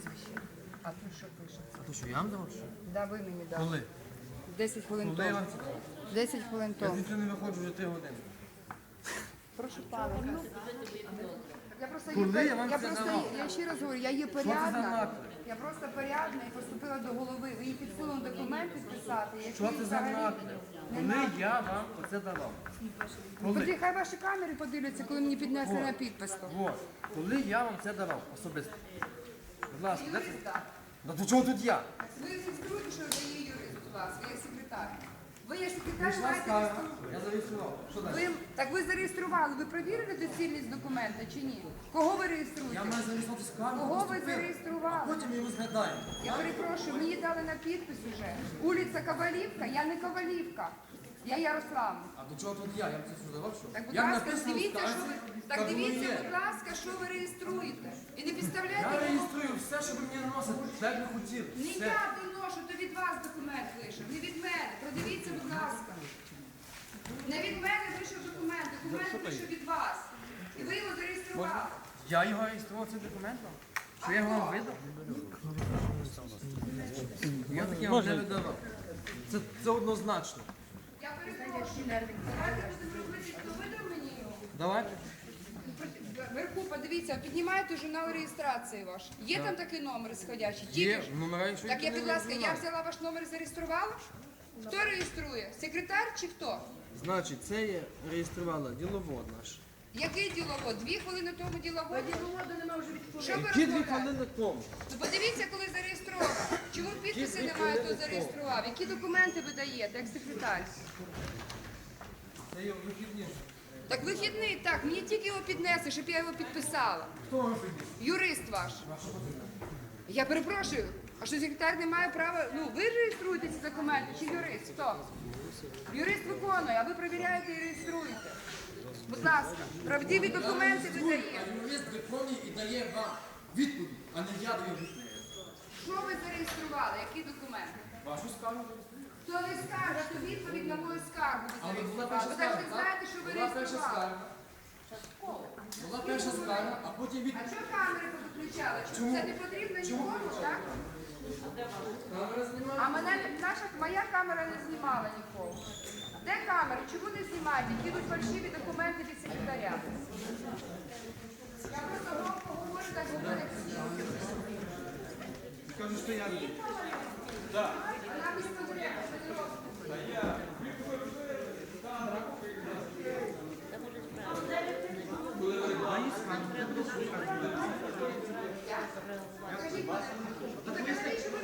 прізвище. А тут що пишеться? То що, я вам давав? що? Да, ви мені дали. Коли? 10 хвилин Коли я тому. вам це давав? 10 хвилин Я тому. звідси не виходжу вже три години. Прошу пана. Я просто Коли є, я вам я це просто давав? я ще раз говорю, я є порядна. наклеп? Я просто порядна і поступила до голови. Ви їй підсунули документ підписати. який Що це за взагалі наклеп? Коли я вам оце давав? Тоді Коли? хай ваші камери подивляться, коли мені піднесли на підпис. Вот. Коли я вам це давав особисто? Будь ласка, де це? Юриста. Ну до чого тут я? Ви фіксуєте, що дає юрист, будь ласка, я секретар. Ви є секретар, Прийшла маєте скарга, реєструвати. я зареєстрував. Що далі? Ви, так ви зареєстрували, ви перевірили доцільність документа чи ні? Кого ви Я реєструєте? маю зареєструвати скаргу. Кого ви поступив. зареєстрували? А потім його згадаємо. Я перепрошую, мені дали на підпис уже. Улиця Ковалівка, я не Ковалівка. Я Ярославна. А до чого тут я? Я вам це що що? Так, будь Як ласка, написано в дивіться, що ви так так воно дивіться, є. будь ласка, що ви реєструєте. І не підставляйте. Я реєструю все, що ви мені наносите, так ви хотіли. Не Все. я доношу, то від вас документ вийшов, не від мене. Продивіться, будь ласка. Не від мене вийшов документ, документ вийшов від вас. І ви його зареєстрували. Я його реєстрував цим документом? Що я його вам видав? Я таке вам не видавав. Це, це однозначно. Давайте. Вверху, подивіться, піднімайте журнал реєстрації ваш. Є там такий номер сходячий? Тільки Є номера, що Так я, будь ласка, я взяла ваш номер і зареєструвала? Хто реєструє? Секретар чи хто? Значить, це є реєструвала діловод наш. Який діловод? Дві хвилини тому діловод? Діловоду нема вже від Що ви Які дві розмовляєте? хвилини тому? Ну подивіться, коли зареєстровано. Чому підписи немає, хто хвилини зареєстрував? Які документи ви даєте, як секретар? Це є вихідні. Так вихідний, так, мені тільки його піднесли, щоб я його підписала. Хто вам підніс? Юрист ваш. Я перепрошую, а що секретар не має права. Ну, ви реєструєте ці документи чи юрист? Хто? Юрист виконує, а ви перевіряєте і реєструєте. Будь ласка, правдиві документи ви даєте. Виконує і дає вам відповідь, а не я даю відповідь. Що ви зареєстрували? Які документи? Вашу скаргу. Хто не скаже, то відповідь на мою скаргу ви Але була зареєстрували. Ви скарга, не знаєте, що ви Була перша реєстрували. скарга. Була перша скарга, а потім А відповідь. чого камери повиключали? Чому це не потрібно нікому, так? Камера знімає. А мене наша моя камера не знімала нікого. Де камери? Чому не знімають? Їдуть фальшиві документи від секретаря. Я просто громко говорю, так говорять всі. Кажу, що я не. Вона без подивляє, що не робить.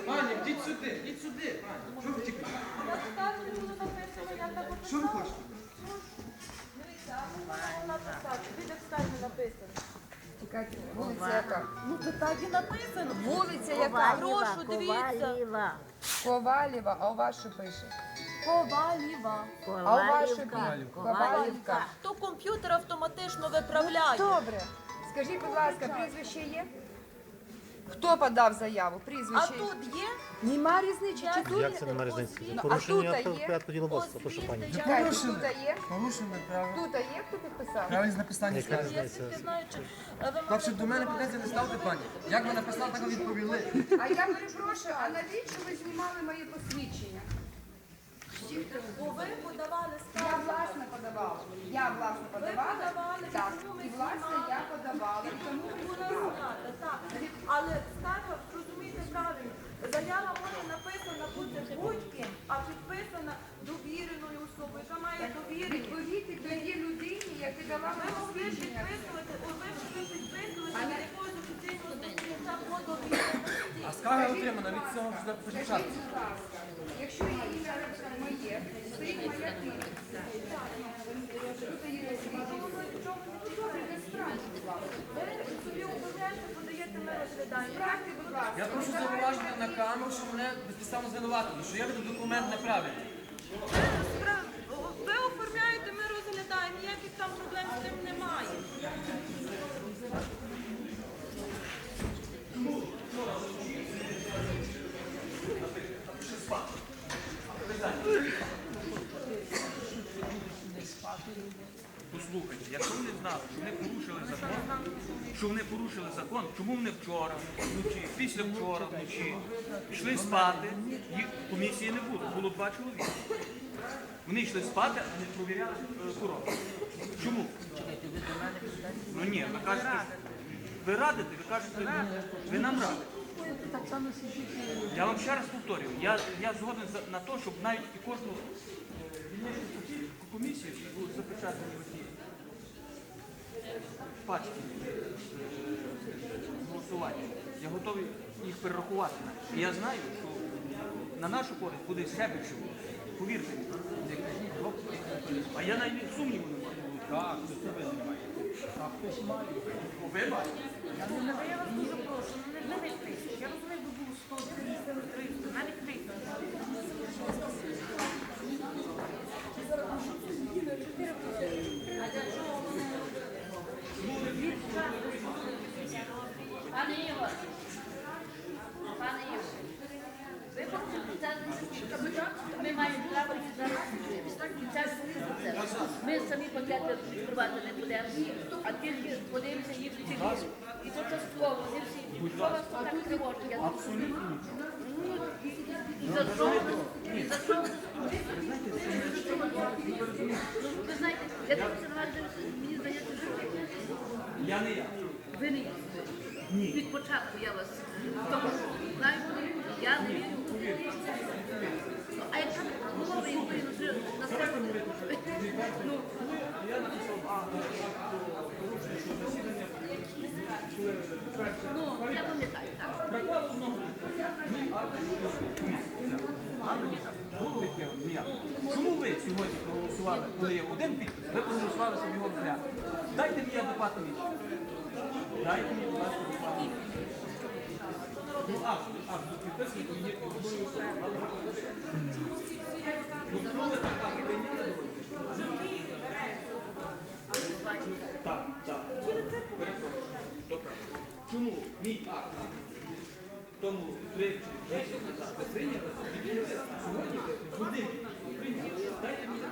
Пані, йдіть сюди, йдіть сюди. Пані, що ви? Що ви хочете? Вулиця яка? Ну то так і написано. Вулиця яка? Прошу, дивіться. Ковалєва, а у вас що пише? Коваліва. А у вас що пише? Ковалівка. То комп'ютер автоматично виправляє. Добре. Скажіть, будь ласка, прізвище є? Хто подав заяву? А тут є? Нема різниці, чи тут? Як це немає різниці? Ну, а Порушення тут є? порядку діловодства, прошу пані. Чекайте, тут є? Порушено право. Тут є, хто підписав? Правильність написання Яка різниця? Я знаю, чи е, ви до мене претензії не ставте, пані. Як ви написали, так і відповіли. А я перепрошую, а навіщо ви знімали мої посвідчення? Бо ви подавали Я скаргу. власне подавала. Я власне подавала. подавали, Так, тому ми і власне знімали. я подавала. І тому ви Була знімали. знята, так. Але скарга, зрозумійте правильно, заява може написана бути будь-ким, а підписана довіреною особою, яка має довірення. Відповідь тоді людині, яка дала Ви мені могли посвідчення. Підписувати, ви підписувати якогось офіційного документа по. А скарга отримана від цього вже початку. Якщо ім'я моє, стоїть моя ласка. Ви собі управляєте, подаєте, будь ласка. Я прошу зауважити на камеру, що мене безпідставно звинуватили, що я веду документ неправильний. Послухайте, якщо вони знали, що вони порушили закон, що вони порушили закон, чому вони вчора, вночі, після вчора, вночі, йшли спати, їх комісії не було, було два чоловіка. Вони йшли спати, а не провіряли е, коробку. Чому? Ну ні, ви кажете, ви радите, ви кажете, ви нам радите. Я вам ще раз повторюю, я, я згоден на те, щоб навіть і кожного е, дільничну комісію будуть запечатані оці пачки е, голосування. Я готовий їх перерахувати. І я знаю, що на нашу користь буде більше. Повірте мені. А я навіть сумніву не маю. Так, це тебе немає. А хтось має. Ви? Ну, я вас дуже прошу, ну не не тисяч. Я розумію, би було 100, 200, 300, навіть 300. Пане Ігор, пане Ігор, ви хочете це ми маємо право зараз Самі пакети відкривати не будемо, а тільки подивимося їх в цілі. І то частково, не всі. Що вас так тривожить? Абсолютно. І за що? І за що? ви- Ну, Ви знаєте, я дивлюся на вас, мені здається, ви Я не я. ви не Ні. Від початку я вас тому знаю, я не вірю. А якщо було ви якби ну, вже на себе ну, ну, я пам'ятаю, так. Чому ви сьогодні проголосували, коли є один підпис, ви проголосували собі його взяти? Дайте мені адекватну відповідь. Дайте мені, будь ласка, адекватну відповідь. Ну, а, а, підписаний, то є одною особою. Ну, чому ви так так. Чому мій акт тому три прийняли, сьогодні ви прийняли. Дайте мені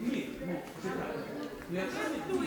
Ні, ну, чекайте. Ну,